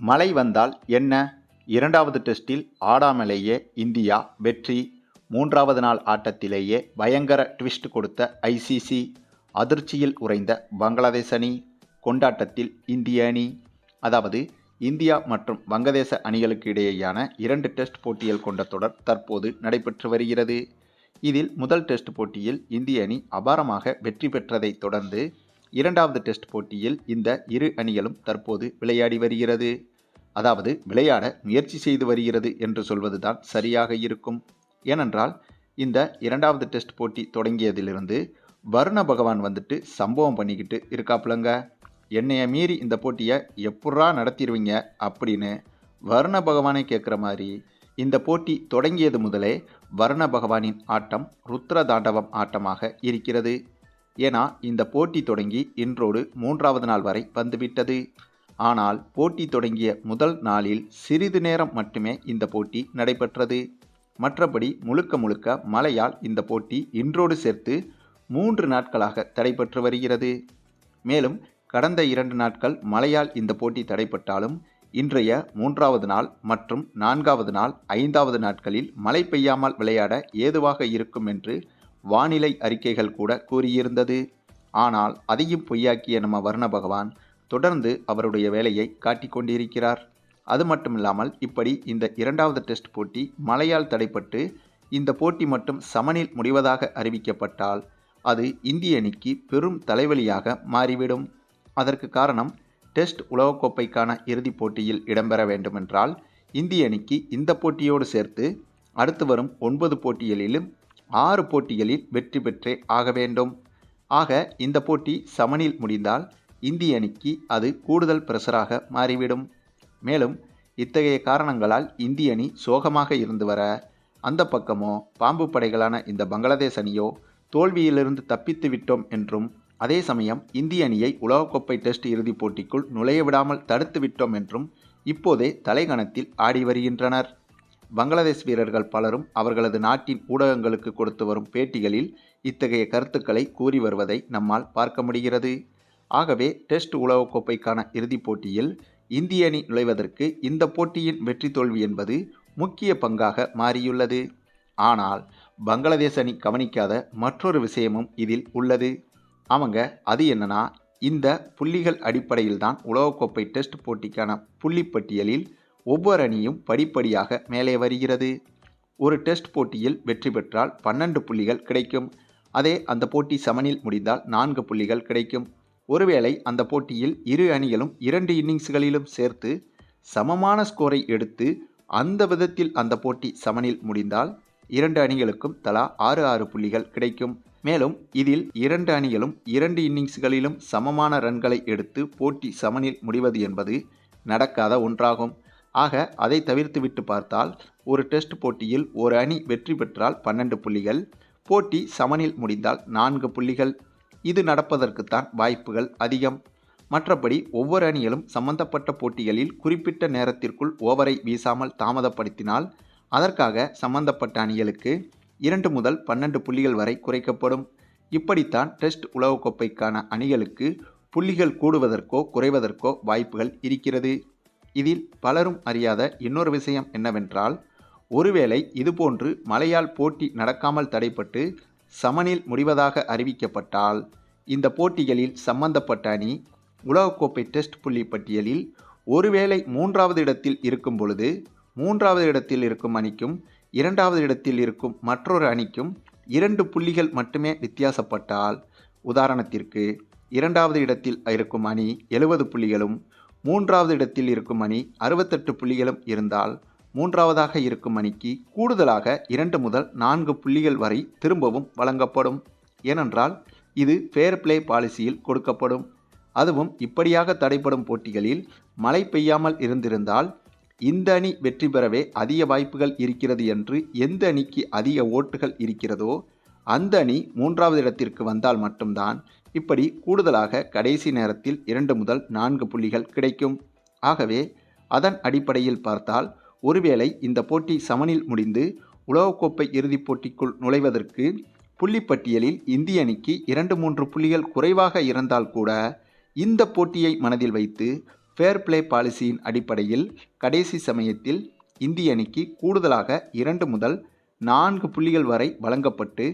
மழை வந்தால் என்ன? இரண்டாவது டெஸ்டில் ஆடாமலேயே இந்தியா வெற்றி. மூன்றாவது நாள் ஆட்டத்திலேயே பயங்கர ட்விஸ்ட் கொடுத்த ஐசிசி அதிர்ச்சியில் உறைந்த பங்களாதேஷ் அணி கொண்டாட்டத்தில் இந்திய அணி. அதாவது இந்தியா மற்றும் வங்கதேச அணிகளுக்கு இடையேயான இரண்டு டெஸ்ட் போட்டிகள் கொண்ட தொடர் தற்போது நடைபெற்று வருகிறது. இதில் முதல் டெஸ்ட் போட்டியில் இந்திய அணி அபாரமாக வெற்றி பெற்றதைத் தொடர்ந்து இரண்டாவது டெஸ்ட் போட்டியில் இந்த இரு அணிகளும் தற்போது விளையாடி வருகிறது. அதாவது விளையாட முயற்சி செய்து வருகிறது என்று சொல்வதுதான் சரியாக இருக்கும். ஏனென்றால் இந்த இரண்டாவது டெஸ்ட் போட்டி தொடங்கியதிலிருந்து வருண பகவான் வந்துட்டு சம்பவம் பண்ணிக்கிட்டு இருக்காப்புலங்க. என்னைய மீறி இந்த போட்டியை எப்பட்றா நடத்திடுவீங்க அப்படின்னு வருண பகவானை கேட்குற மாதிரி இந்த போட்டி தொடங்கியது முதலே வருண பகவானின் ஆட்டம் ருத்ர தாண்டவம் ஆட்டமாக இருக்கிறது. ஏன்னா இந்த போட்டி தொடங்கி இன்றோடு மூன்றாவது நாள் வரை வந்துவிட்டது. ஆனால் போட்டி தொடங்கிய முதல் நாளில் சிறிது நேரம் மட்டுமே இந்த போட்டி நடைபெற்றது. மற்றபடி முழுக்க முழுக்க மழையால் இந்த போட்டி இன்றோடு சேர்த்து மூன்று நாட்களாக தடைபெற்று வருகிறது. மேலும் கடந்த இரண்டு நாட்கள் மழையால் இந்த போட்டி தடைப்பட்டாலும் இன்றைய மூன்றாவது நாள் மற்றும் நான்காவது நாள் ஐந்தாவது நாட்களில் மழை பெய்யாமல் விளையாட ஏதுவாக இருக்கும் என்று வானிலை அறிக்கைகள் கூட கூறியிருந்தது. ஆனால் அதையும் பொய்யாக்கிய நம்ம வர்ண பகவான் தொடர்ந்து அவருடைய வேலையை காட்டிக் கொண்டிருக்கிறார். அது மட்டுமில்லாமல் இப்படி இந்த இரண்டாவது டெஸ்ட் போட்டி மழையால் தடைப்பட்டு இந்த போட்டி மட்டும் சமனில் முடிவதாக அறிவிக்கப்பட்டால் அது இந்திய அணிக்கு பெரும் தலைவலியாக மாறிவிடும். அதற்கு காரணம் டெஸ்ட் உலகக்கோப்பைக்கான இறுதிப் போட்டியில் இடம்பெற வேண்டுமென்றால் இந்திய அணிக்கு இந்த போட்டியோடு சேர்த்து அடுத்து வரும் ஒன்பது போட்டிகளிலும் ஆறு போட்டிகளில் வெற்றி பெற்றே ஆக வேண்டும். ஆக இந்த போட்டி சமனில் முடிந்தால் இந்திய அணிக்கு அது கூடுதல் பிரஷராக மாறிவிடும். மேலும் இத்தகைய காரணங்களால் இந்திய அணி சோகமாக இருந்து வர அந்த பக்கமோ பாம்பு படைகளான இந்த பங்களாதேஷ் அணியோ தோல்வியிலிருந்து தப்பித்து விட்டோம் என்றும் அதே சமயம் இந்திய அணியை உலகக்கோப்பை டெஸ்ட் இறுதிப் போட்டிக்குள் நுழைய விடாமல் தடுத்து விட்டோம் என்றும் இப்போதே தலைகணத்தில் ஆடி வருகின்றனர். பங்களாதேஷ் வீரர்கள் பலரும் அவர்களது நாட்டின் ஊடகங்களுக்கு கொடுத்து வரும் பேட்டிகளில் இத்தகைய கருத்துக்களை கூறி வருவதை நம்மால் பார்க்க முடிகிறது. ஆகவே டெஸ்ட் உலகக்கோப்பைக்கான இறுதிப் போட்டியில் இந்திய அணி நுழைவதற்கு இந்த போட்டியின் வெற்றி தோல்வி என்பது முக்கிய பங்காக மாறியுள்ளது. ஆனால் பங்களாதேஷ் அணி கவனிக்காத மற்றொரு விஷயமும் இதில் உள்ளது. அவங்க அது என்னன்னா இந்த புள்ளிகள் அடிப்படையில் தான் உலகக்கோப்பை டெஸ்ட் போட்டிக்கான புள்ளிப்பட்டியலில் ஒவ்வொரு அணியும் படிப்படியாக மேலே வருகிறது. ஒரு டெஸ்ட் போட்டியில் வெற்றி பெற்றால் பன்னெண்டு புள்ளிகள் கிடைக்கும். அதே அந்த போட்டி சமனில் முடிந்தால் நான்கு புள்ளிகள் கிடைக்கும். ஒருவேளை அந்த போட்டியில் இரு அணிகளும் இரண்டு இன்னிங்ஸ்களிலும் சேர்த்து சமமான ஸ்கோரை எடுத்து அந்த விதத்தில் அந்த போட்டி சமனில் முடிந்தால் இரண்டு அணிகளுக்கும் தலா ஆறு ஆறு புள்ளிகள் கிடைக்கும். மேலும் இதில் இரண்டு அணிகளும் இரண்டு இன்னிங்ஸ்களிலும் சமமான ரன்களை எடுத்து போட்டி சமனில் முடிவது என்பது நடக்காத ஒன்றாகும். ஆக அதை தவிர்த்துவிட்டு பார்த்தால் ஒரு டெஸ்ட் போட்டியில் ஒரு அணி வெற்றி பெற்றால் பன்னெண்டு புள்ளிகள் போட்டி சமனில் முடிந்தால் நான்கு புள்ளிகள். இது நடப்பதற்குத்தான் வாய்ப்புகள் அதிகம். மற்றபடி ஒவ்வொரு அணிகளும் சம்பந்தப்பட்ட போட்டிகளில் குறிப்பிட்ட நேரத்திற்குள் ஓவரை வீசாமல் தாமதப்படுத்தினால் அதற்காக சம்பந்தப்பட்ட அணிகளுக்கு இரண்டு முதல் பன்னெண்டு புள்ளிகள் வரை குறைக்கப்படும். இப்படித்தான் டெஸ்ட் உலகக்கோப்பைக்கான அணிகளுக்கு புள்ளிகள் கூடுவதற்கோ குறைவதற்கோ வாய்ப்புகள் இருக்கிறது. இதில் பலரும் அறியாத இன்னொரு விஷயம் என்னவென்றால் ஒருவேளை இதுபோன்று மழையால் போட்டி நடக்காமல் தடைப்பட்டு சமனில் முடிவதாக அறிவிக்கப்பட்டால் இந்த போட்டிகளில் சம்பந்தப்பட்ட அணி உலகக்கோப்பை டெஸ்ட் புள்ளி பட்டியலில் ஒருவேளை மூன்றாவது இடத்தில் இருக்கும் பொழுது மூன்றாவது இடத்தில் இருக்கும் அணிக்கும் இரண்டாவது இடத்தில் இருக்கும் மற்றொரு அணிக்கும் இரண்டு புள்ளிகள் மட்டுமே வித்தியாசப்பட்டால் உதாரணத்திற்கு இரண்டாவது இடத்தில் இருக்கும் அணி எழுபது புள்ளிகளும் மூன்றாவது இடத்தில் இருக்கும் அணி அறுபத்தெட்டு புள்ளிகளும் இருந்தால் மூன்றாவதாக இருக்கும் அணிக்கு கூடுதலாக இரண்டு முதல் நான்கு புள்ளிகள் வரை திரும்பவும் வழங்கப்படும். ஏனென்றால் இது ஃபேர் பிளே பாலிசியில் கொடுக்கப்படும். அதுவும் இப்படியாக தடைப்படும் போட்டிகளில் மழை பெய்யாமல் இருந்திருந்தால் இந்த அணி வெற்றி பெறவே அதிக வாய்ப்புகள் இருக்கிறது என்று எந்த அணிக்கு அதிக ஓட்டுகள் இருக்கிறதோ அந்த அணி மூன்றாவது இடத்திற்கு வந்தால் மட்டும்தான் இப்படி கூடுதலாக கடைசி நேரத்தில் இரண்டு முதல் நான்கு புள்ளிகள் கிடைக்கும். ஆகவே அதன் அடிப்படையில் பார்த்தால் ஒருவேளை இந்த போட்டி சமனில் முடிந்து உலகக்கோப்பை இறுதிப் போட்டிக்குள் நுழைவதற்கு புள்ளிப்பட்டியலில் இந்திய அணிக்கு இரண்டு மூன்று புள்ளிகள் குறைவாக இருந்தால் கூட இந்த போட்டியை மனதில் வைத்து ஃபேர் பிளே பாலிசியின் அடிப்படையில் கடைசி சமயத்தில் இந்திய அணிக்கு கூடுதலாக இரண்டு முதல் நான்கு புள்ளிகள் வரை வழங்கப்பட்டு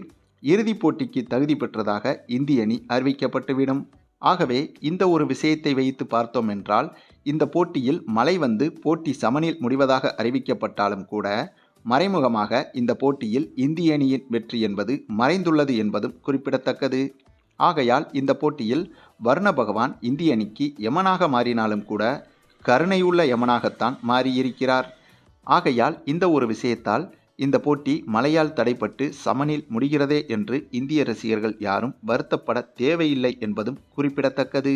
இறுதிப் போட்டிக்கு தகுதி பெற்றதாக இந்திய அணி அறிவிக்கப்பட்டுவிடும். ஆகவே இந்த ஒரு விஷயத்தை வைத்து பார்த்தோம் என்றால் இந்த போட்டியில் மழை வந்து போட்டி சமனில் முடிவதாக அறிவிக்கப்பட்டாலும் கூட மறைமுகமாக இந்த போட்டியில் இந்திய அணியின் வெற்றி என்பது மறைந்துள்ளது என்பதும் குறிப்பிடத்தக்கது. ஆகையால் இந்த போட்டியில் வர்ண பகவான் இந்திய அணிக்கு யமனாக மாறினாலும் கூட கருணையுள்ள யமனாகத்தான் மாறியிருக்கிறார். ஆகையால் இந்த ஒரு விஷயத்தால் இந்த போட்டி மழையால் தடைப்பட்டு சமனில் முடிகிறதே என்று இந்திய ரசிகர்கள் யாரும் வருத்தப்பட தேவையில்லை என்பதும் குறிப்பிடத்தக்கது.